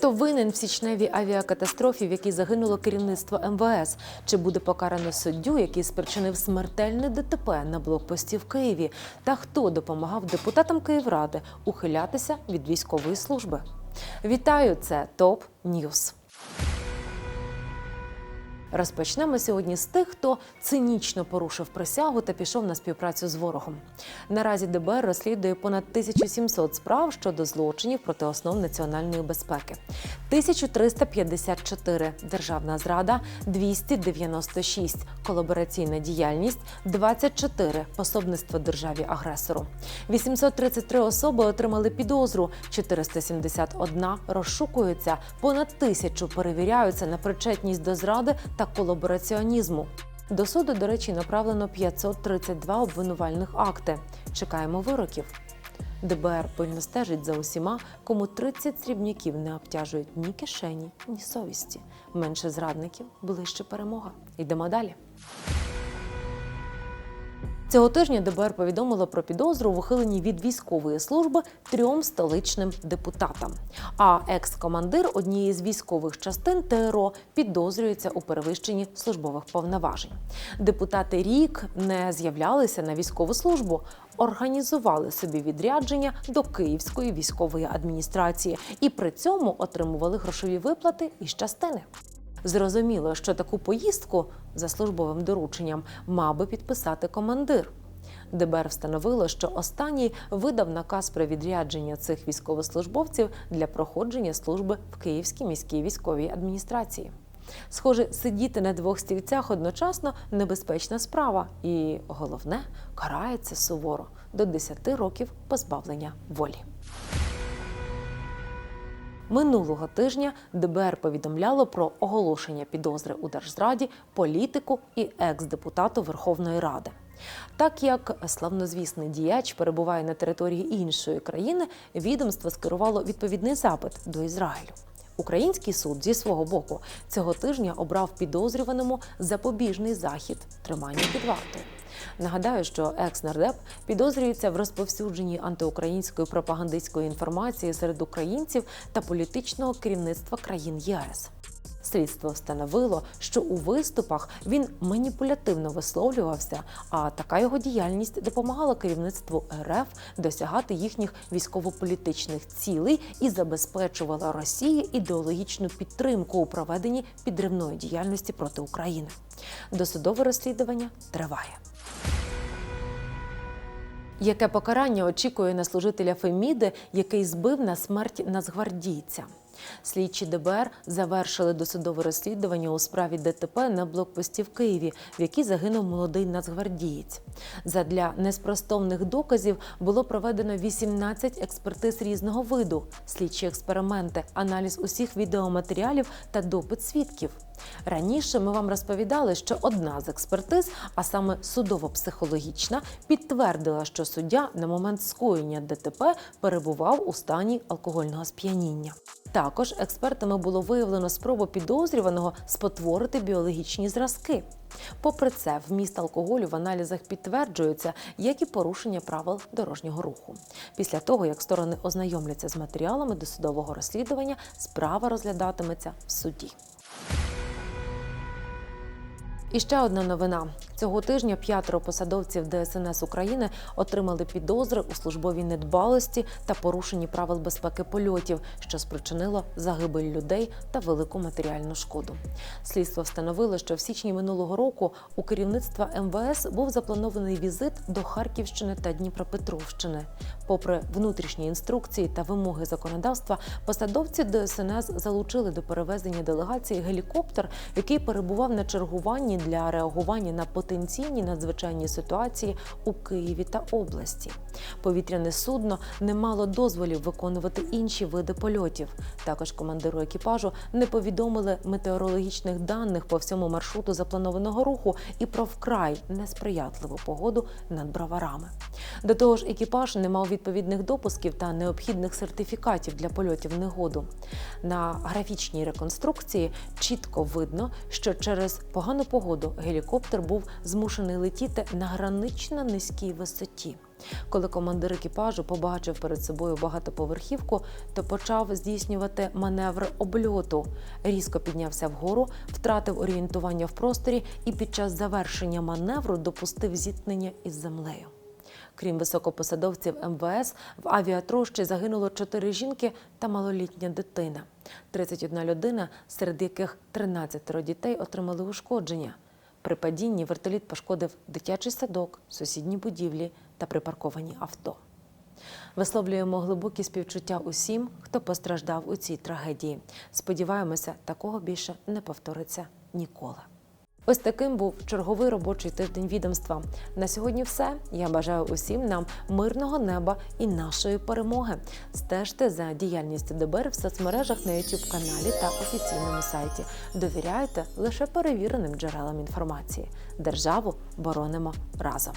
Хто винен в січневій авіакатастрофі, в якій загинуло керівництво МВС? Чи буде покарано суддю, який спричинив смертельне ДТП на блокпості в Києві? Та хто допомагав депутатам Київради ухилятися від військової служби? Вітаю! Це ТОП Ньюс. Розпочнемо сьогодні з тих, хто цинічно порушив присягу та пішов на співпрацю з ворогом. Наразі ДБР розслідує понад 1700 справ щодо злочинів проти основ національної безпеки. 1354 – державна зрада, 296 – колабораційна діяльність, 24 – пособництво державі агресору. 833 особи отримали підозру, 471 розшукуються, понад тисячу перевіряються на причетність до зради та колабораціонізму. До суду, до речі, направлено 532 обвинувальних акти. Чекаємо вироків. ДБР пильно стежить за усіма, кому 30 срібняків не обтяжують ні кишені, ні совісті. Менше зрадників, ближче перемога. Йдемо далі. Цього тижня ДБР повідомило про підозру в ухиленні від військової служби трьом столичним депутатам. А екс-командир однієї з військових частин ТРО підозрюється у перевищенні службових повноважень. Депутати рік не з'являлися на військову службу, організували собі відрядження до Київської військової адміністрації і при цьому отримували грошові виплати із частини. Зрозуміло, що таку поїздку за службовим дорученням мав би підписати командир. ДБР встановило, що останній видав наказ про відрядження цих військовослужбовців для проходження служби в Київській міській військовій адміністрації. Схоже, сидіти на двох стільцях одночасно небезпечна справа, і головне карається суворо до 10 років позбавлення волі. Минулого тижня ДБР повідомляло про оголошення підозри у держзраді політику і екс-депутату Верховної Ради. Так як славнозвісний діяч перебуває на території іншої країни, відомство скерувало відповідний запит до Ізраїлю. Український суд зі свого боку цього тижня обрав підозрюваному запобіжний захід тримання під вартою. Нагадаю, що екс-нардеп підозрюється в розповсюдженні антиукраїнської пропагандистської інформації серед українців та політичного керівництва країн ЄС. Слідство встановило, що у виступах він маніпулятивно висловлювався, а така його діяльність допомагала керівництву РФ досягати їхніх військово-політичних цілей і забезпечувала Росії ідеологічну підтримку у проведенні підривної діяльності проти України. Досудове розслідування триває. Яке покарання очікує на служителя Феміди, який збив на смерть нацгвардійця? Слідчі ДБР завершили досудове розслідування у справі ДТП на блокпості в Києві, в якій загинув молодий нацгвардієць. Задля неспростовних доказів було проведено 18 експертиз різного виду, слідчі експерименти, аналіз усіх відеоматеріалів та допит свідків. Раніше ми вам розповідали, що одна з експертиз, а саме судово-психологічна, підтвердила, що суддя на момент скоєння ДТП перебував у стані алкогольного сп'яніння. Також експертами було виявлено спробу підозрюваного спотворити біологічні зразки. Попри це, вміст алкоголю в аналізах підтверджується, як і порушення правил дорожнього руху. Після того, як сторони ознайомляться з матеріалами досудового розслідування, справа розглядатиметься в суді. І ще одна новина. Цього тижня п'ятеро посадовців ДСНС України отримали підозри у службовій недбалості та порушенні правил безпеки польотів, що спричинило загибель людей та велику матеріальну шкоду. Слідство встановило, що в січні минулого року у керівництва МВС був запланований візит до Харківщини та Дніпропетровщини. Попри внутрішні інструкції та вимоги законодавства, посадовці ДСНС залучили до перевезення делегації гелікоптер, який перебував на чергуванні для реагування на потенційні надзвичайні ситуації у Києві та області. Повітряне судно не мало дозволів виконувати інші види польотів. Також командиру екіпажу не повідомили метеорологічних даних по всьому маршруту запланованого руху і про вкрай несприятливу погоду над броварами. До того ж, екіпаж не мав відповідних допусків та необхідних сертифікатів для польотів негоду. На графічній реконструкції чітко видно, що через погану погоду гелікоптер був змушений летіти на гранично низькій висоті. Коли командир екіпажу побачив перед собою багатоповерхівку, то почав здійснювати маневр обльоту. Різко піднявся вгору, втратив орієнтування в просторі і під час завершення маневру допустив зіткнення із землею. Крім високопосадовців МВС, в авіатрощі загинуло чотири жінки та малолітня дитина. 31 людина, серед яких 13 дітей отримали ушкодження. При падінні вертоліт пошкодив дитячий садок, сусідні будівлі та припарковані авто. Висловлюємо глибокі співчуття усім, хто постраждав у цій трагедії. Сподіваємося, такого більше не повториться ніколи. Ось таким був черговий робочий тиждень відомства. На сьогодні все. Я бажаю усім нам мирного неба і нашої перемоги. Стежте за діяльністю ДБР в соцмережах на youtube каналі та офіційному сайті. Довіряйте лише перевіреним джерелам інформації. Державу боронимо разом.